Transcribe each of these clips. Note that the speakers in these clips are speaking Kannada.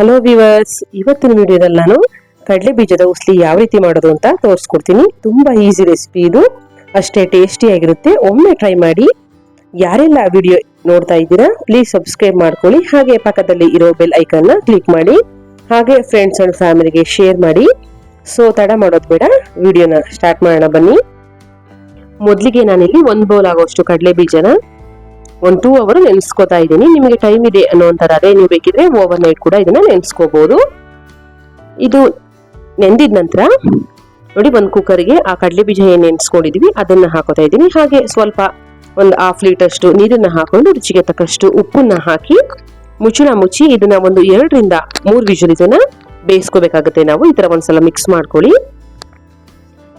ಹಲೋ ವಿವರ್ಸ್ ಇವತ್ತಿನ ವಿಡಿಯೋದಲ್ಲಿ ನಾನು ಕಡಲೆ ಬೀಜದ ಉಸ್ಲಿ ಯಾವ ರೀತಿ ಮಾಡೋದು ಅಂತ ತೋರಿಸ್ಕೊಡ್ತೀನಿ. ತುಂಬಾ ಈಸಿ ರೆಸಿಪಿ ಇದು. ಅಷ್ಟೇ ಟೇಸ್ಟಿ ಆಗಿರುತ್ತೆ. ಒಮ್ಮೆ ಟ್ರೈ ಮಾಡಿ. ಯಾರೆಲ್ಲ ವಿಡಿಯೋ ನೋಡ್ತಾ ಇದ್ದೀರಾ ಪ್ಲೀಸ್ ಸಬ್ಸ್ಕ್ರೈಬ್ ಮಾಡ್ಕೊಳ್ಳಿ. ಹಾಗೆ ಪಕ್ಕದಲ್ಲಿ ಇರೋ ಬೆಲ್ ಐಕನ್ನ ಕ್ಲಿಕ್ ಮಾಡಿ. ಹಾಗೆ ಫ್ರೆಂಡ್ಸ್ ಅಂಡ್ ಫ್ಯಾಮಿಲಿಗೆ ಶೇರ್ ಮಾಡಿ. ಸೊ ತಡ ಮಾಡೋದು ಬೇಡ. ವಿಡಿಯೋನ ಸ್ಟಾರ್ಟ್ ಮಾಡೋಣ ಬನ್ನಿ. ಮೊದಲಿಗೆ ನಾನಿಲ್ಲಿ ಒಂದು ಬೌಲ್ ಆಗೋಷ್ಟು ಕಡಲೆ ಬೀಜನ ಒಂದು ಟೂ ಅವರ್ ನೆನೆಸ್ಕೋತಾ ಇದ್ದೀನಿ. ನಿಮಗೆ ಟೈಮ್ ಇದೆ ಅನ್ನೋಂಥರ ಅದೇ, ನೀವು ಬೇಕಿದ್ರೆ ಓವರ್ ನೈಟ್ ಕೂಡ ಇದನ್ನ ನೆನೆಸ್ಕೋಬಹುದು ಇದು ನೆಂದಿದ ನಂತರ, ನೋಡಿ ಒಂದು ಕುಕ್ಕರ್ಗೆ ಆ ಕಡಲೆ ಬೀಜ ಏನು ನೆನೆಸ್ಕೊಂಡಿದೀವಿ, ಅದನ್ನ ಹಾಕೋತಾ ಇದ್ದೀನಿ. ಹಾಗೆ ಸ್ವಲ್ಪ ಒಂದು ಹಾಫ್ ಲೀಟರ್ ಅಷ್ಟು ನೀರನ್ನ ಹಾಕೊಂಡು ರುಚಿಗೆ ತಕ್ಕಷ್ಟು ಉಪ್ಪನ್ನ ಹಾಕಿ ಮುಚ್ಚಳ ಮುಚ್ಚಿ ಇದನ್ನ ಒಂದು ಎರಡರಿಂದ ಮೂರು ವಿಷಲ್ ಇದನ್ನ ಬೇಯಿಸ್ಕೋಬೇಕಾಗುತ್ತೆ ನಾವು. ಈ ತರ ಒಂದ್ಸಲ ಮಿಕ್ಸ್ ಮಾಡ್ಕೊಳ್ಳಿ.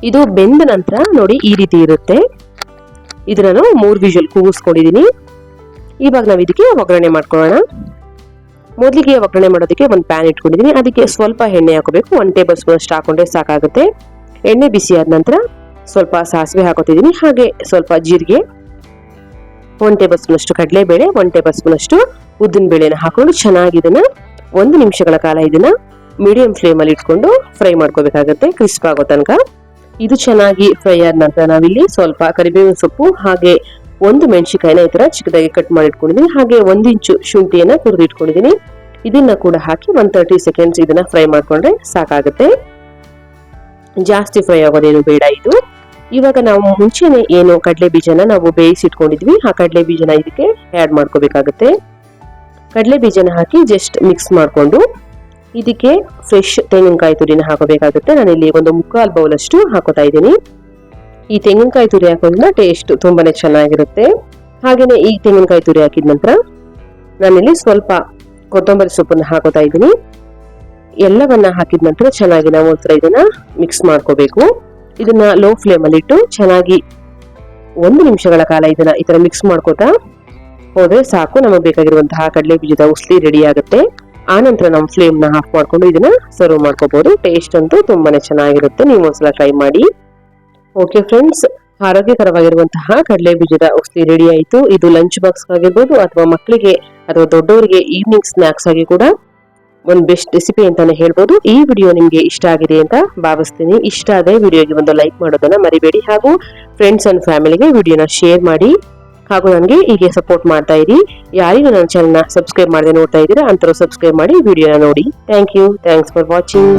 ಇದು ಬೆಂದ ನಂತರ ನೋಡಿ ಈ ರೀತಿ ಇರುತ್ತೆ. ಇದು ನಾನು ಮೂರು ವಿಜುವಲ್ ಕೂಗಿಸ್ಕೊಂಡಿದ್ದೀನಿ ಇವಾಗ ನಾವು ಇದಕ್ಕೆ ಒಗ್ಗರಣೆ ಮಾಡ್ಕೊಳ್ಳೋಣ. ಮೊದಲಿಗೆ ಒಗ್ಗರಣೆ ಮಾಡೋದಕ್ಕೆ ಒಂದು ಪ್ಯಾನ್ ಇಟ್ಕೊಂಡಿದ್ದೀನಿ ಅದಕ್ಕೆ ಸ್ವಲ್ಪ ಎಣ್ಣೆ ಹಾಕೋಬೇಕು. ಒನ್ ಟೇಬಲ್ ಸ್ಪೂನ್ ಅಷ್ಟು ಹಾಕೊಂಡ್ರೆ ಸಾಕಾಗುತ್ತೆ. ಎಣ್ಣೆ ಬಿಸಿ ಆದ ನಂತರ ಸ್ವಲ್ಪ ಸಾಸಿವೆ ಹಾಕೋತಿದ್ದೀನಿ ಹಾಗೆ ಸ್ವಲ್ಪ ಜೀರಿಗೆ. ಒನ್ ಟೇಬಲ್ ಸ್ಪೂನ್ ಅಷ್ಟು ಕಡಲೆಬೇಳೆ ಒನ್ ಟೇಬಲ್ ಸ್ಪೂನ್ ಅಷ್ಟು ಉದ್ದಿನ ಬೇಳೆನ ಹಾಕೊಂಡು ಚೆನ್ನಾಗಿ ಇದನ್ನ ಒಂದು ನಿಮಿಷಗಳ ಕಾಲ ಇದನ್ನ ಮೀಡಿಯಂ ಫ್ಲೇಮಲ್ಲಿ ಇಟ್ಕೊಂಡು ಫ್ರೈ ಮಾಡ್ಕೋಬೇಕಾಗತ್ತೆ. ಕ್ರಿಸ್ಪ್ ಆಗೋ ತನಕ. ಇದು ಚೆನ್ನಾಗಿ ಫ್ರೈ ಆದ ನಂತರ ನಾವಿಲ್ಲಿ ಸ್ವಲ್ಪ ಕರಿಬೇವಿನ ಸೊಪ್ಪು ಹಾಗೆ ಒಂದು ಮೆಣಸಿಕಾಯಿನ ಈ ತರ ಚಿಕ್ಕದಾಗಿ ಕಟ್ ಮಾಡಿ ಇಟ್ಕೊಂಡಿದ್ದೀನಿ ಹಾಗೆ ಒಂದಿಂಚು ಶುಂಠಿಯನ್ನ ತುರಿದು ಇಟ್ಕೊಂಡಿದ್ದೀನಿ ಇದನ್ನ ಕೂಡ ಹಾಕಿ ಒನ್ ತರ್ಟಿ ಸೆಕೆಂಡ್ಸ್ ಇದನ್ನ ಫ್ರೈ ಮಾಡ್ಕೊಂಡ್ರೆ ಸಾಕಾಗುತ್ತೆ. ಜಾಸ್ತಿ ಫ್ರೈ ಆಗೋದೇನು ಬೇಡ ಇದು. ಇವಾಗ ನಾವು ಮುಂಚೆನೆ ಏನು ಕಡಲೆ ಬೀಜನ ನಾವು ಬೇಯಿಸಿ ಇಟ್ಕೊಂಡಿದ್ವಿ ಆ ಕಡಲೆ ಬೀಜನ ಇದಕ್ಕೆ ಆ್ಯಡ್ ಮಾಡ್ಕೋಬೇಕಾಗುತ್ತೆ. ಕಡಲೆ ಬೀಜನ ಹಾಕಿ ಜಸ್ಟ್ ಮಿಕ್ಸ್ ಮಾಡಿಕೊಂಡು ಇದಕ್ಕೆ ಫ್ರೆಶ್ ತೆಂಗಿನಕಾಯಿ ತುರಿನ ಹಾಕೋಬೇಕಾಗುತ್ತೆ. ನಾನಿಲ್ಲಿ ಒಂದು ಮುಕ್ಕಾಲು ಬೌಲ್ ಅಷ್ಟು ಹಾಕೋತಾ ಇದ್ದೀನಿ. ಈ ತೆಂಗಿನಕಾಯಿ ತುರಿ ಹಾಕೋದ್ರಿಂದ ಟೇಸ್ಟ್ ತುಂಬಾನೇ ಚೆನ್ನಾಗಿರುತ್ತೆ. ಹಾಗೇನೆ ಈ ತೆಂಗಿನಕಾಯಿ ತುರಿ ಹಾಕಿದ ನಂತರ ನಾನಿಲ್ಲಿ ಸ್ವಲ್ಪ ಕೊತ್ತಂಬರಿ ಸೊಪ್ಪನ್ನು ಹಾಕೋತಾ ಇದ್ದೀನಿ. ಎಲ್ಲವನ್ನ ಹಾಕಿದ ನಂತರ ಚೆನ್ನಾಗಿ ನಾವು ಒಂಥರ ಇದನ್ನ ಮಿಕ್ಸ್ ಮಾಡ್ಕೋಬೇಕು. ಇದನ್ನ ಲೋ ಫ್ಲೇಮ್ ಅಲ್ಲಿ ಇಟ್ಟು ಚೆನ್ನಾಗಿ ಒಂದು ನಿಮಿಷಗಳ ಕಾಲ ಇದನ್ನ ಈ ತರ ಮಿಕ್ಸ್ ಮಾಡ್ಕೋತಾ ಹೋದ್ರೆ ಸಾಕು. ನಮಗೆ ಬೇಕಾಗಿರುವಂತಹ ಕಡಲೆ ಬೀಜದ ಉಸ್ಲಿ ರೆಡಿ ಆಗುತ್ತೆ. ಆ ನಂತರ ನಾವು ಫ್ಲೇಮ್ನ ಆಫ್ ಮಾಡ್ಕೊಂಡು ಇದನ್ನ ಸರ್ವ್ ಮಾಡ್ಕೋಬಹುದು ಟೇಸ್ಟ್ ಅಂತೂ ತುಂಬಾನೇ ಚೆನ್ನಾಗಿರುತ್ತೆ. ನೀವು ಒಂದ್ಸಲ ಟ್ರೈ ಮಾಡಿ. ಓಕೆ ಫ್ರೆಂಡ್ಸ್ ಆರೋಗ್ಯಕರವಾಗಿರುವಂತಹ ಕಡಲೆ ಬೀಜದ ಔಷಧಿ ರೆಡಿ ಆಯಿತು. ಇದು ಲಂಚ್ ಬಾಕ್ಸ್ ಆಗಿರ್ಬೋದು ಅಥವಾ ಮಕ್ಕಳಿಗೆ ಅಥವಾ ದೊಡ್ಡವರಿಗೆ ಈವ್ನಿಂಗ್ ಸ್ನಾಕ್ಸ್ ಆಗಿ ಕೂಡ ಒಂದು ಬೆಸ್ಟ್ ರೆಸಿಪಿ ಅಂತಾನೆ ಹೇಳ್ಬೋದು. ಈ ವಿಡಿಯೋ ನಿಮಗೆ ಇಷ್ಟ ಆಗಿದೆ ಅಂತ ಭಾವಿಸ್ತೀನಿ. ಇಷ್ಟ ಆದರೆ ವಿಡಿಯೋಗೆ ಒಂದು ಲೈಕ್ ಮಾಡೋದನ್ನ ಮರಿಬೇಡಿ. ಹಾಗೂ ಫ್ರೆಂಡ್ಸ್ ಅಂಡ್ ಫ್ಯಾಮಿಲಿಗೆ ವಿಡಿಯೋನ ಶೇರ್ ಮಾಡಿ. ಹಾಗೂ ನನಗೆ ಹೀಗೆ ಸಪೋರ್ಟ್ ಮಾಡ್ತಾ ಇರಿ. ಯಾರಿಗೂ ನನ್ನ ಚಾನಲ್ನ ಸಬ್ಸ್ಕ್ರೈಬ್ ಮಾಡದೆ ನೋಡ್ತಾ ಇದ್ದೀರಾ ಅಂತರೂ ಸಬ್ಸ್ಕ್ರೈಬ್ ಮಾಡಿ ವಿಡಿಯೋನ ನೋಡಿ. Thank you thanks for watching